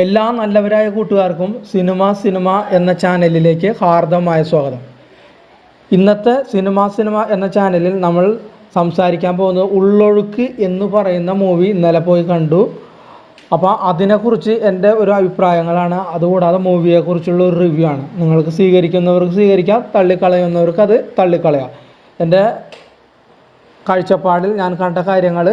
എല്ലാ നല്ലവരായ കൂട്ടുകാർക്കും സിനിമ സിനിമ എന്ന ചാനലിലേക്ക് ഹാർദമായ സ്വാഗതം. ഇന്നത്തെ സിനിമ സിനിമ എന്ന ചാനലിൽ നമ്മൾ സംസാരിക്കാൻ പോകുന്നത് ഉള്ളൊഴുക്ക് എന്ന് പറയുന്ന മൂവി ഇന്നലെ പോയി കണ്ടു. അപ്പോൾ അതിനെക്കുറിച്ച് എന്റെ ഒരു അഭിപ്രായങ്ങളാണ്. അതുകൂടാതെ മൂവിയെക്കുറിച്ചുള്ള ഒരു റിവ്യൂ ആണ്. നിങ്ങൾക്ക് സ്വീകരിക്കുന്നവർക്ക് സ്വീകരിക്കാം തള്ളിക്കളയുന്നവർക്ക് അത് തള്ളിക്കളയാം. എന്റെ കാഴ്ചപ്പാടിൽ ഞാൻ കണ്ട കാര്യങ്ങൾ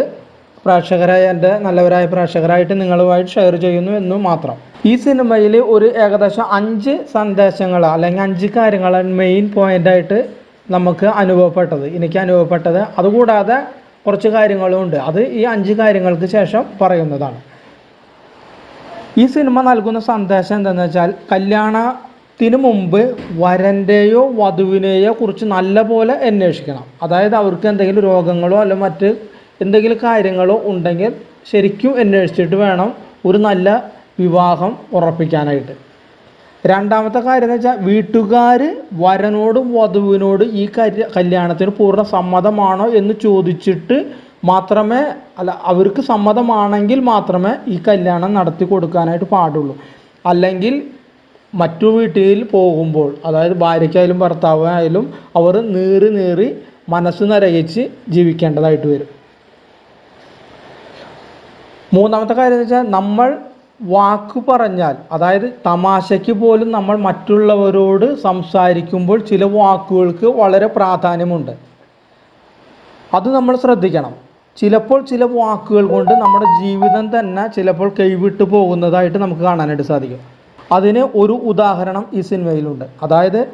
പ്രേക്ഷകരായ എന്റെ നല്ലവരായ പ്രേക്ഷകരായിട്ട് നിങ്ങളുമായിട്ട് ഷെയർ ചെയ്യുന്നു എന്ന് മാത്രം. ഈ സിനിമയിൽ ഒരു ഏകദേശം അഞ്ച് സന്ദേശങ്ങൾ അല്ലെങ്കിൽ അഞ്ച് കാര്യങ്ങളാണ് മെയിൻ പോയിന്റായിട്ട് നമുക്ക് അനുഭവപ്പെട്ടത്. എനിക്ക് അനുഭവപ്പെട്ടത്. അതുകൂടാതെ കുറച്ച് കാര്യങ്ങളും ഉണ്ട്. അത് ഈ അഞ്ച് കാര്യങ്ങൾക്ക് ശേഷം പറയുന്നതാണ്. ഈ സിനിമ നൽകുന്ന സന്ദേശം എന്താണെന്ന് വെച്ചാൽ കല്യാണത്തിന് മുമ്പ് വരന്റെയോ വധുവിനെയോ കുറിച്ച് നല്ലപോലെ അന്വേഷിക്കണം. അതായത് അവർക്ക് എന്തെങ്കിലും രോഗങ്ങളോ അല്ല മറ്റ് എന്തെങ്കിലും കാര്യങ്ങളോ ഉണ്ടെങ്കിൽ ശരിക്കും അന്വേഷിച്ചിട്ട് വേണം ഒരു നല്ല വിവാഹം ഉറപ്പിക്കാനായിട്ട്. രണ്ടാമത്തെ കാര്യം എന്ന് വെച്ചാൽ വീട്ടുകാർ വരനോടും വധുവിനോടും ഈ കല്യാണത്തിന് പൂർണ സമ്മതമാണോ എന്ന് ചോദിച്ചിട്ട് മാത്രമേ അല്ല അവർക്ക് സമ്മതമാണെങ്കിൽ മാത്രമേ ഈ കല്യാണം നടത്തി കൊടുക്കാനായിട്ട് പാടുള്ളൂ. അല്ലെങ്കിൽ മറ്റു വീട്ടിൽ പോകുമ്പോൾ അതായത് ഭാര്യയ്ക്കായാലും ഭർത്താവായാലും അവർ നീറി നീറി മനസ്സ് നരകിച്ച് ജീവിക്കേണ്ടതായിട്ട് വരും. മൂന്നാമത്തെ കാര്യം എന്ന് വെച്ചാൽ നമ്മൾ വാക്ക് പറഞ്ഞാൽ അതായത് തമാശയ്ക്ക് പോലും നമ്മൾ മറ്റുള്ളവരോട് സംസാരിക്കുമ്പോൾ ചില വാക്കുകൾക്ക് വളരെ പ്രാധാന്യമുണ്ട്. അത് നമ്മൾ ശ്രദ്ധിക്കണം. ചിലപ്പോൾ ചില വാക്കുകൾ കൊണ്ട് നമ്മുടെ ജീവിതം തന്നെ ചിലപ്പോൾ കൈവിട്ട് പോകുന്നതായിട്ട് നമുക്ക് കാണാനായിട്ട് സാധിക്കും. അതിന് ഒരു ഉദാഹരണം ഈ സിനിമയിലുണ്ട്. അതായത്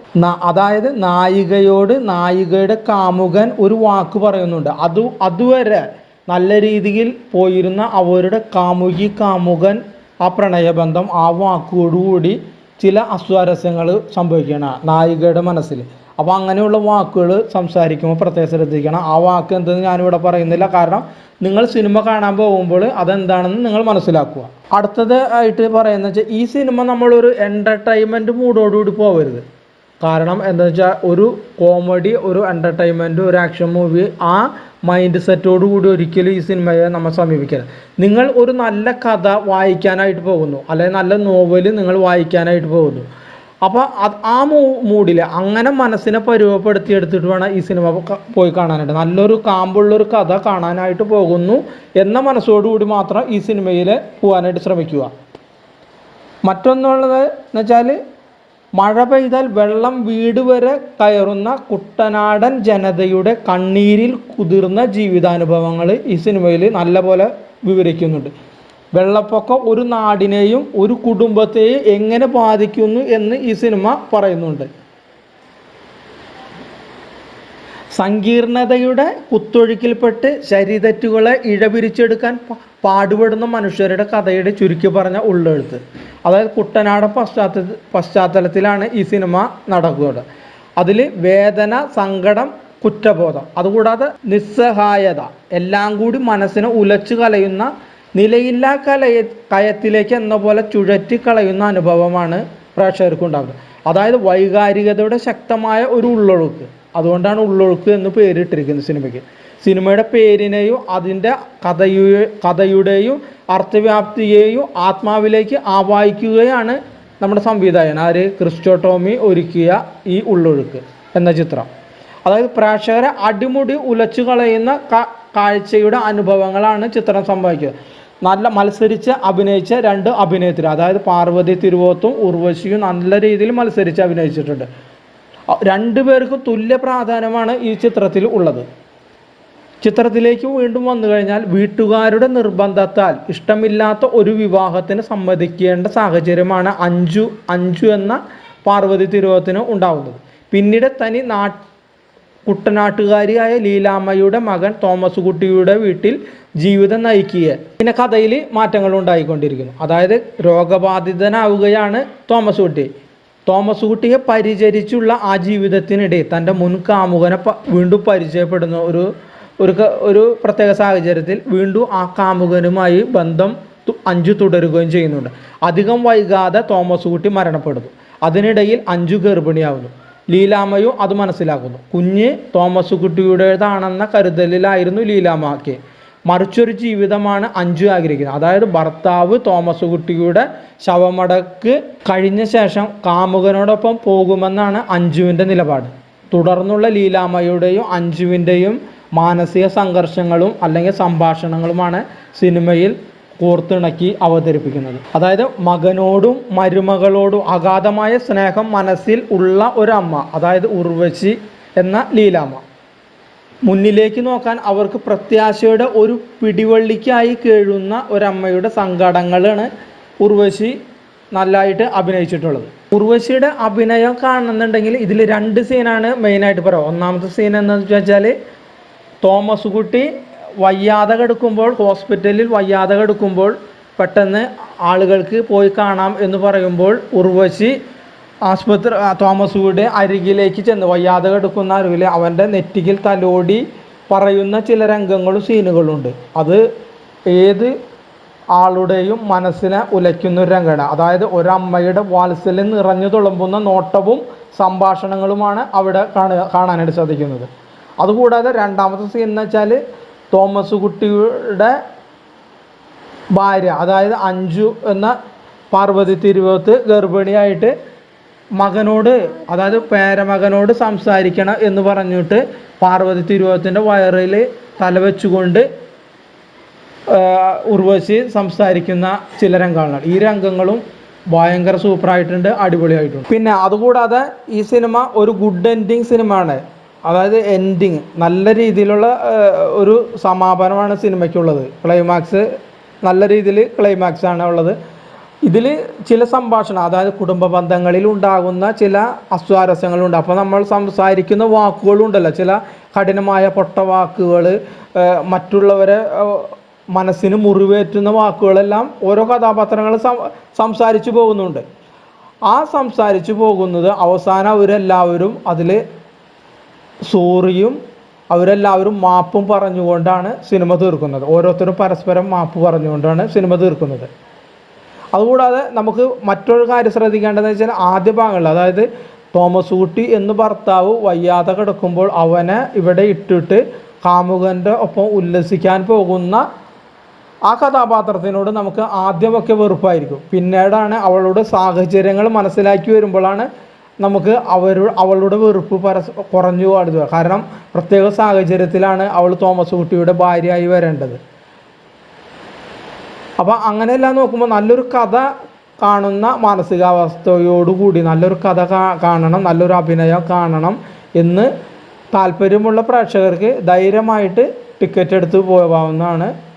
അതായത് നായികയോട് നായികയുടെ കാമുകൻ ഒരു വാക്ക് പറയുന്നുണ്ട്. അത് അതുവരെ നല്ല രീതിയിൽ പോയിരുന്ന അവരുടെ കാമുകി കാമുകൻ ആ പ്രണയബന്ധം ആ വാക്കോടുകൂടി ചില അസ്വാരസ്യങ്ങൾ സംഭവിക്കുകയാണ് നായികയുടെ മനസ്സിൽ. അപ്പോൾ അങ്ങനെയുള്ള വാക്കുകൾ സംസാരിക്കുമ്പോൾ പ്രത്യേകം ശ്രദ്ധിക്കണം. ആ വാക്ക് എന്തെന്ന് ഞാനിവിടെ പറയുന്നില്ല. കാരണം നിങ്ങൾ സിനിമ കാണാൻ പോകുമ്പോൾ അതെന്താണെന്ന് നിങ്ങൾ മനസ്സിലാക്കുക. അടുത്തത് ആയിട്ട് പറയുന്നത് വെച്ചാൽ ഈ സിനിമ നമ്മളൊരു എന്റർടൈൻമെന്റ് മൂഡോടുകൂടി പോകരുത്. കാരണം എന്താ വെച്ചാൽ ഒരു കോമഡി ഒരു എന്റർടൈൻമെന്റ് ഒരു ആക്ഷൻ മൂവി ആ മൈൻഡ് സെറ്റോടു കൂടി ഒരിക്കലും ഈ സിനിമയെ നമ്മൾ സമീപിക്കരുത്. നിങ്ങൾ ഒരു നല്ല കഥ വായിക്കാനായിട്ട് പോകുന്നു. അല്ലെങ്കിൽ നല്ല നോവൽ നിങ്ങൾ വായിക്കാനായിട്ട് പോകുന്നു. അപ്പോൾ അത് ആ മൂ മൂഡിൽ അങ്ങനെ മനസ്സിനെ പരുവപ്പെടുത്തി എടുത്തിട്ട് വേണം ഈ സിനിമ പോയി കാണാനായിട്ട്. നല്ലൊരു കാമ്പുള്ളൊരു കഥ കാണാനായിട്ട് പോകുന്നു എന്ന മനസ്സോടുകൂടി മാത്രം ഈ സിനിമയിൽ പോകാനായിട്ട് ശ്രമിക്കുക. മറ്റൊന്നുള്ളത് എന്ന് വെച്ചാൽ മഴ പെയ്താൽ വെള്ളം വീട് വരെ കയറുന്ന കുട്ടനാടൻ ജനതയുടെ കണ്ണീരിൽ കുതിർന്ന ജീവിതാനുഭവങ്ങൾ ഈ സിനിമയിൽ നല്ലപോലെ വിവരിക്കുന്നുണ്ട്. വെള്ളപ്പൊക്കം ഒരു നാടിനെയും ഒരു കുടുംബത്തെയും എങ്ങനെ ബാധിക്കുന്നു എന്ന് ഈ സിനിമ പറയുന്നുണ്ട്. സങ്കീർണതയുടെ കുത്തൊഴുക്കിൽപ്പെട്ട് ശരീരത്തുകളെ ഇഴപിരിച്ചെടുക്കാൻ പാടുപെടുന്ന മനുഷ്യരുടെ കഥയുടെ ചുരുക്കി പറഞ്ഞ ഉള്ളെഴുത്ത്. അതായത് കുട്ടനാടൻ പശ്ചാത്ത പശ്ചാത്തലത്തിലാണ് ഈ സിനിമ നടക്കുന്നത്. അതിൽ വേദന സങ്കടം കുറ്റബോധം. അതുകൂടാതെ നിസ്സഹായത എല്ലാം കൂടി മനസ്സിനെ ഉലച്ചു കലയുന്ന നിലയില്ലാ കലയ കയത്തിലേക്ക് എന്ന പോലെ ചുഴറ്റി കളയുന്ന അനുഭവമാണ് പ്രേക്ഷകർക്കുണ്ടാകുന്നത് അതായത് വൈകാരികതയുടെ ശക്തമായ ഒരു ഉള്ളൊഴുക്ക്. അതുകൊണ്ടാണ് ഉള്ളൊഴുക്ക് എന്ന് പേരിട്ടിരിക്കുന്നത് സിനിമയ്ക്ക്. സിനിമയുടെ പേരിനെയും അതിന്റെ കഥയെ കഥയുടെയും അർത്ഥവ്യാപ്തിയെയും ആത്മാവിലേക്ക് ആവാഹിക്കുകയാണ് നമ്മുടെ സംവിധായകൻ. ആര്? ക്രിസ്റ്റോ ടോമി ഒരുക്കിയ ഈ ഉള്ളൊഴുക്ക് എന്ന ചിത്രം. അതായത് പ്രേക്ഷകരെ അടിമുടി ഉലച്ചു കളയുന്ന കാഴ്ചയുടെ അനുഭവങ്ങളാണ് ചിത്രം സംഭവിക്കുന്നത്. നല്ല മത്സരിച്ച് അഭിനയിച്ച രണ്ട് അഭിനേത്രി. അതായത് പാർവതി തിരുവോത്തും ഉർവശിയും നല്ല രീതിയിൽ മത്സരിച്ച് അഭിനയിച്ചിട്ടുണ്ട്. രണ്ടുപേർക്കും തുല്യ പ്രാധാന്യമാണ് ഈ ചിത്രത്തിൽ ഉള്ളത്. ചിത്രത്തിലേക്ക് വീണ്ടും വന്നു കഴിഞ്ഞാൽ വീട്ടുകാരുടെ നിർബന്ധത്താൽ ഇഷ്ടമില്ലാത്ത ഒരു വിവാഹത്തിന് സമ്മതിക്കേണ്ട സാഹചര്യമാണ് അഞ്ചു അഞ്ചു എന്ന പാർവതി തിരുവത്തിന് ഉണ്ടാവുന്നത്. പിന്നീട് തനി നാ കുട്ടനാട്ടുകാരിയായ ലീലാമ്മയുടെ മകൻ തോമസ് കുട്ടിയുടെ വീട്ടിൽ ജീവിതം നയിക്കുക പിന്നെ കഥയിൽ മാറ്റങ്ങൾ ഉണ്ടായിക്കൊണ്ടിരിക്കുന്നു. അതായത് രോഗബാധിതനാവുകയാണ് തോമസ് കുട്ടി തോമസ് കുട്ടിയെ പരിചരിച്ചുള്ള ആ ജീവിതത്തിനിടെ തന്റെ മുൻ കാമുകനെ വീണ്ടും പരിചയപ്പെടുന്ന ഒരു ഒരു ഒരു പ്രത്യേക സാഹചര്യത്തിൽ വീണ്ടും ആ കാമുകനുമായി ബന്ധം അഞ്ചു തുടരുകയും ചെയ്യുന്നുണ്ട്. അധികം വൈകാതെ തോമസ് കുട്ടി മരണപ്പെടുന്നു. അതിനിടയിൽ അഞ്ചു ഗർഭിണിയാവുന്നു. ലീലാമ്മയും അത് മനസ്സിലാക്കുന്നു. കുഞ്ഞ് തോമസ് കുട്ടിയുടേതാണെന്ന കരുതലിലായിരുന്നു ലീലാമ്മയ്ക്ക് മറിച്ചൊരു ജീവിതമാണ് അഞ്ചു ആഗ്രഹിക്കുന്നത്. അതായത് ഭർത്താവ് തോമസ് കുട്ടിയുടെ ശവമടക്ക് കഴിഞ്ഞ ശേഷം കാമുകനോടൊപ്പം പോകുമെന്നാണ് അഞ്ജുവിന്റെ നിലപാട്. തുടർന്നുള്ള ലീലാമ്മയുടെയും അഞ്ജുവിന്റെയും മാനസിക സംഘർഷങ്ങളും അല്ലെങ്കിൽ സംഭാഷണങ്ങളുമാണ് സിനിമയിൽ കോർത്തിണക്കി അവതരിപ്പിക്കുന്നത്. അതായത് മകനോടും മരുമകളോടും അഗാധമായ സ്നേഹം മനസ്സിൽ ഉള്ള ഒരമ്മ അതായത് ഉർവശി എന്ന ലീലാമ്മ. മുന്നിലേക്ക് നോക്കാൻ അവർക്ക് പ്രത്യാശയുടെ ഒരു പിടിവള്ളിക്കായി കേഴുന്ന ഒരമ്മയുടെ സങ്കടങ്ങളാണ് ഉർവശി നല്ലതായിട്ട് അഭിനയിച്ചിട്ടുള്ളത്. ഉർവശിയുടെ അഭിനയം കാണുന്നുണ്ടെങ്കിൽ ഇതിൽ രണ്ട് സീനാണ് മെയിനായിട്ട് പറയാം. ഒന്നാമത്തെ സീൻ എന്താണെന്ന് വെച്ചാൽ തോമസ് കുട്ടി വയ്യാതെ കിടക്കുമ്പോൾ ഹോസ്പിറ്റലിൽ വയ്യാതെ കിടക്കുമ്പോൾ പെട്ടെന്ന് ആളുകൾക്ക് പോയി കാണാം എന്ന് പറയുമ്പോൾ ഉർവശി ആശുപത്രി തോമസ് അരികിലേക്ക് ചെന്ന്. വയ്യാതെ കിടക്കുന്ന അരുവിൽ അവന്റെ നെറ്റിയിൽ തലോടി പറയുന്ന ചില രംഗങ്ങളും സീനുകളുണ്ട്. അത് ഏത് ആളുടെയും മനസ്സിനെ ഉലയ്ക്കുന്ന ഒരു രംഗമാണ്. അതായത് ഒരമ്മയുടെ വാത്സല്യം നിറഞ്ഞു തുളുമ്പുന്ന നോട്ടവും സംഭാഷണങ്ങളുമാണ് അവിടെ കാണുക കാണാനായിട്ട് സാധിക്കുന്നത്. അതുകൂടാതെ രണ്ടാമത്തെ സീൻ എന്ന് വെച്ചാൽ തോമസ് കുട്ടിയുടെ ഭാര്യ അതായത് അഞ്ജു എന്ന പാർവതി തിരുവോത്ത് ഗർഭിണിയായിട്ട് മകനോട് അതായത് പേരമകനോട് സംസാരിക്കണം എന്ന് പറഞ്ഞിട്ട് പാർവതി തിരുവോത്തിന്റെ വയറിൽ തലവെച്ചുകൊണ്ട് ഉർവശി സംസാരിക്കുന്ന ചില രംഗങ്ങളാണ്. ഈ രംഗങ്ങളും ഭയങ്കര സൂപ്പറായിട്ടുണ്ട് അടിപൊളിയായിട്ടുണ്ട്. പിന്നെ അതുകൂടാതെ ഈ സിനിമ ഒരു ഗുഡ് എൻഡിങ് സിനിമയാണ്. അതായത് എൻഡിങ് നല്ല രീതിയിലുള്ള ഒരു സമാപനമാണ് സിനിമയ്ക്കുള്ളത്. ക്ലൈമാക്സ് നല്ല രീതിയിൽ ക്ലൈമാക്സ് ആണ് ഉള്ളത്. ഇതിൽ ചില സംഭാഷണം അതായത് കുടുംബ ബന്ധങ്ങളിൽ ഉണ്ടാകുന്ന ചില അസ്വാരസ്യങ്ങളുണ്ട്. അപ്പോൾ നമ്മൾ സംസാരിക്കുന്ന വാക്കുകളുണ്ടല്ലോ ചില കഠിനമായ പൊട്ട വാക്കുകൾ മറ്റുള്ളവരെ മനസ്സിന് മുറിവേറ്റുന്ന വാക്കുകളെല്ലാം ഓരോ കഥാപാത്രങ്ങൾ സംസാരിച്ചു പോകുന്നുണ്ട്. ആ സംസാരിച്ചു പോകുന്നത് അവസാനം അവരെല്ലാവരും അതിൽ സോറിയും അവരെല്ലാവരും മാപ്പും പറഞ്ഞുകൊണ്ടാണ് സിനിമ തീർക്കുന്നത്. ഓരോരുത്തരും പരസ്പരം മാപ്പ് പറഞ്ഞുകൊണ്ടാണ് സിനിമ തീർക്കുന്നത്. അതുകൂടാതെ നമുക്ക് മറ്റൊരു കാര്യം ശ്രദ്ധിക്കേണ്ടതെന്ന് വെച്ചാൽ ആദ്യ ഭാഗങ്ങളിൽ അതായത് തോമസ് കുട്ടി എന്ന് ഭർത്താവ് വയ്യാതെ കിടക്കുമ്പോൾ അവനെ ഇവിടെ ഇട്ടിട്ട് കാമുകന്റെ ഒപ്പം ഉല്ലസിക്കാൻ പോകുന്ന ആ കഥാപാത്രത്തിനോട് നമുക്ക് ആദ്യമൊക്കെ വെറുപ്പായിരിക്കും. പിന്നീടാണ് അവളുടെ സാഹചര്യങ്ങൾ മനസ്സിലാക്കി വരുമ്പോഴാണ് നമുക്ക് അവർ അവളുടെ വെറുപ്പ് പരസ് കുറഞ്ഞു പാടുക കാരണം പ്രത്യേക സാഹചര്യത്തിലാണ് അവൾ തോമസ് കുട്ടിയുടെ ഭാര്യയായി വരേണ്ടത്. അപ്പോൾ അങ്ങനെയെല്ലാം നോക്കുമ്പോൾ നല്ലൊരു കഥ കാണുന്ന മാനസികാവസ്ഥയോടുകൂടി നല്ലൊരു കഥ കാണണം നല്ലൊരു അഭിനയം കാണണം എന്ന് താല്പര്യമുള്ള പ്രേക്ഷകർക്ക് ധൈര്യമായിട്ട് ടിക്കറ്റ് എടുത്ത് പോകാവുന്നതാണ്